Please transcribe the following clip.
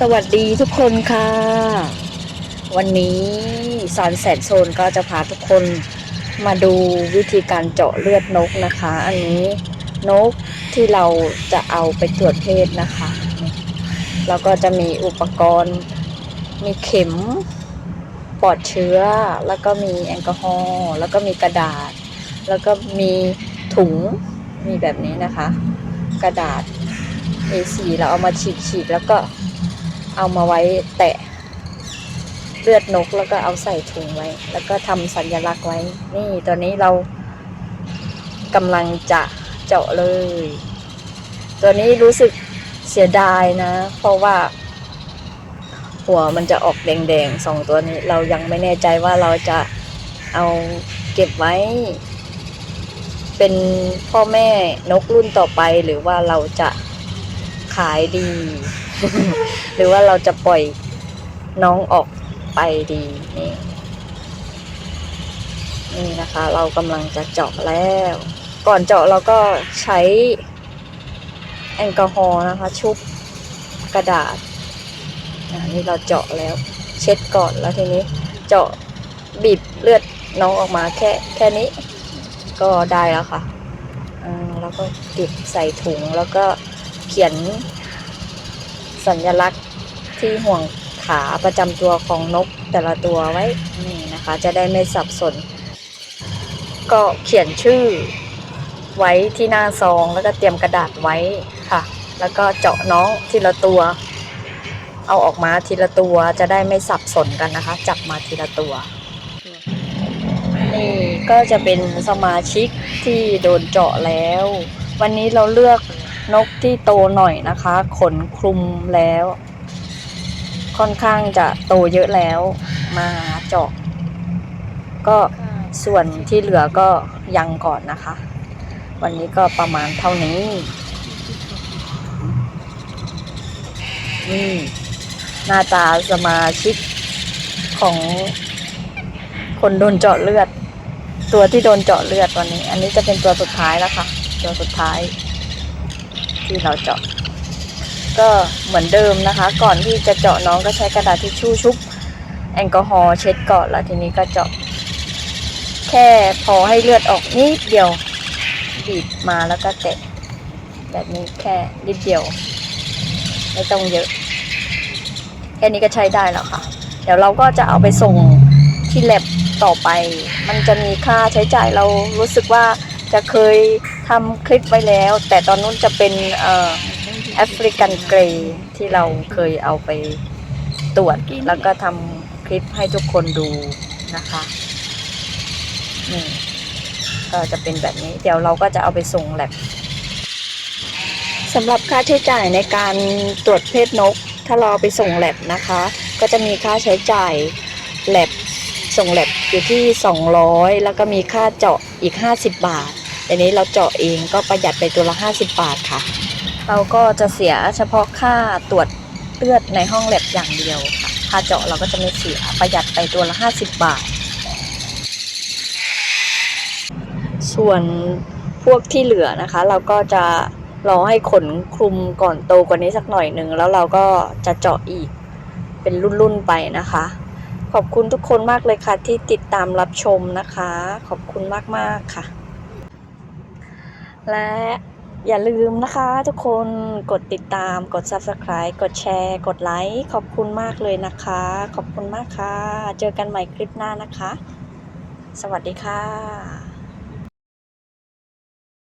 สวัสดีทุกคนค่ะ วันนี้สอนแสนโซนก็จะพาทุกคนมาดูวิธีการเจาะเลือดนกนะคะ อันนี้นกที่เราจะเอาไปตรวจเพศนะคะ แล้วก็จะมีอุปกรณ์ มีเข็มปลอดเชื้อ แล้วก็มีแอลกอฮอล์แล้วก็มีกระดาษ แล้วก็มีถุงมีแบบนี้นะคะ กระดาษ A4 เราเอามาฉีกฉีกๆแล้วก็ เอามาไว้แตะเลือดนกแล้วก็เอาใส่ถุงไว้ แล้วก็ทำสัญลักษณ์ไว้ นี่ตอนนี้เรากำลังจะเจาะเลย ตัวนี้รู้สึกเสียดายนะ เพราะว่า หัวมันจะออกแดงๆสองตัวนี้ เรายังไม่แน่ใจว่าเราจะเอาเก็บไว้ เป็นพ่อแม่นกรุ่นต่อไปหรือว่าเราจะขายดี หรือว่าเราจะปล่อยน้องออกไปดีนี่นี่นะคะ เรากำลังจะเจาะแล้ว ก่อนเจาะเราก็ใช้แอลกอฮอล์นะคะ ชุบกระดาษอ่านี่เราเจาะแล้ว เช็ดก่อนแล้วทีนี้ เจาะบีบเลือดน้องออกมาแค่แค่นี้ ก็ได้แล้วค่ะอ่าแล้วก็เก็บใส่ถุงแล้วก็เขียน สัญลักษณ์ที่ห่วงขาประจำตัวของนกแต่ละตัวไว้นี่นะคะ จะได้ไม่สับสน ก็เขียนชื่อไว้ที่หน้าซองแล้วก็เตรียมกระดาษไว้ค่ะ แล้วก็เจาะน้องทีละตัว เอาออกมาทีละตัวจะได้ไม่สับสนกันนะคะ จับมาทีละตัว นี่ก็จะเป็นสมาชิกที่โดนเจาะแล้ว วันนี้เราเลือก นกที่โตหน่อยนะคะ ขนคลุมแล้ว ค่อนข้างจะโตเยอะแล้วมาเจาะก็ส่วนที่เหลือก็ยังก่อนนะคะ วันนี้ก็ประมาณเท่านี้นี่หน้าตาสมาชิกของคนโดนเจาะเลือด ตัวที่โดนเจาะเลือดวันนี้ อันนี้จะเป็นตัวสุดท้ายแล้วค่ะ ตัวสุดท้าย ที่เราเจาะ ก็เหมือนเดิมนะคะ ก่อนที่จะเจาะน้องก็ใช้กระดาษทิชชู่ชุบแอลกอฮอล์เช็ดก่อนแล้วทีนี้ก็เจาะ แค่พอให้เลือดออกนิดเดียวบีบมาแล้วก็แตะแบบนี้แค่นิดเดียว ไม่ต้องเยอะ แค่นี้ก็ใช้ได้แล้วค่ะ เดี๋ยวเราก็จะเอาไปส่งที่แลบต่อไป มันจะมีค่าใช้จ่ายเรารู้สึกว่าจะเคย ทำคลิปไว้แล้ว แต่ตอนนู้นจะเป็นแอฟริกันเกรย์ที่เราเคยเอาไปตรวจแล้วก็ทำคลิปให้ทุกคนดูนะคะนี่ก็จะเป็นแบบนี้ เดี๋ยวเราก็จะเอาไปส่งแลบสำหรับค่าใช้จ่ายในการตรวจเพศนก ถ้าเรอาไปส่งแลบนะคะ ก็จะมีค่าใช้จ่ายแลบส่งแลบอยู่ที่ 200 แล้วก็มีค่าเจาะอีก 50 บาท แต่นี้เราเจาะเองก็ประหยัดไปตัวละ 50 บาทค่ะ เราก็จะเสียเฉพาะค่าตรวจเลือดในห้องแลบอย่างเดียวค่ะค่าเจาะเราก็จะไม่เสียประหยัดไปตัวละ 50 บาท ส่วนพวกที่เหลือนะคะ เราก็จะรอให้ขนคลุมก่อนโตกว่านี้สักหน่อยหนึ่งแล้วเราก็จะเจาะอีกเป็นรุ่นๆไปนะคะ ขอบคุณทุกคนมากเลยค่ะที่ติดตามรับชมนะคะ ขอบคุณมากๆค่ะ และอย่าลืมนะคะทุกคนกดติดตามกด subscribe กดแชร์ กดไลค์ขอบคุณมากเลยนะคะ ขอบคุณมากค่ะ เจอกันใหม่คลิปหน้านะคะ สวัสดีค่ะ